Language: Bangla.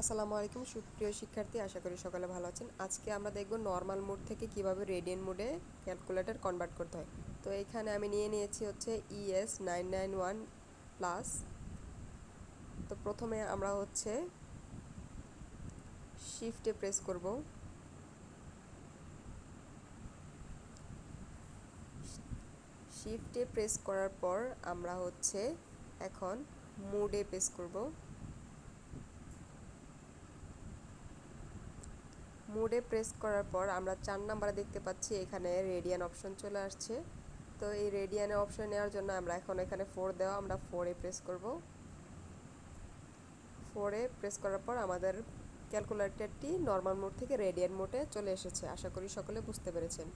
আসসালামু আলাইকুম, সুপ্রিয় শিক্ষার্থী, আশা করি সকালে ভালো আছেন। আজকে আমরা দেখব নর্মাল মোড থেকে কীভাবে রেডিয়ান মোডে ক্যালকুলেটর কনভার্ট করতে হয়। তো এখানে আমি নিয়ে নিয়েছি হচ্ছে ES nine nine one plus তো প্রথমে আমরা হচ্ছে শিফটে প্রেস করব। শিফটে প্রেস করার পর আমরা হচ্ছে এখন মোডে প্রেস করব। মোডে প্রেস করার পর আমরা চার নাম্বারে দেখতে পাচ্ছি এখানে রেডিয়ান অপশন চলে আসছে। তো এই রেডিয়ানের অপশন নেওয়ার জন্য আমরা এখন এখানে ফোর দেওয়া, আমরা ফোরে প্রেস করব। ফোরে প্রেস করার পর আমাদের ক্যালকুলেটরটি নর্মাল মোড থেকে রেডিয়ান মোডে চলে এসেছে। আশা করি সকলে বুঝতে পেরেছেন।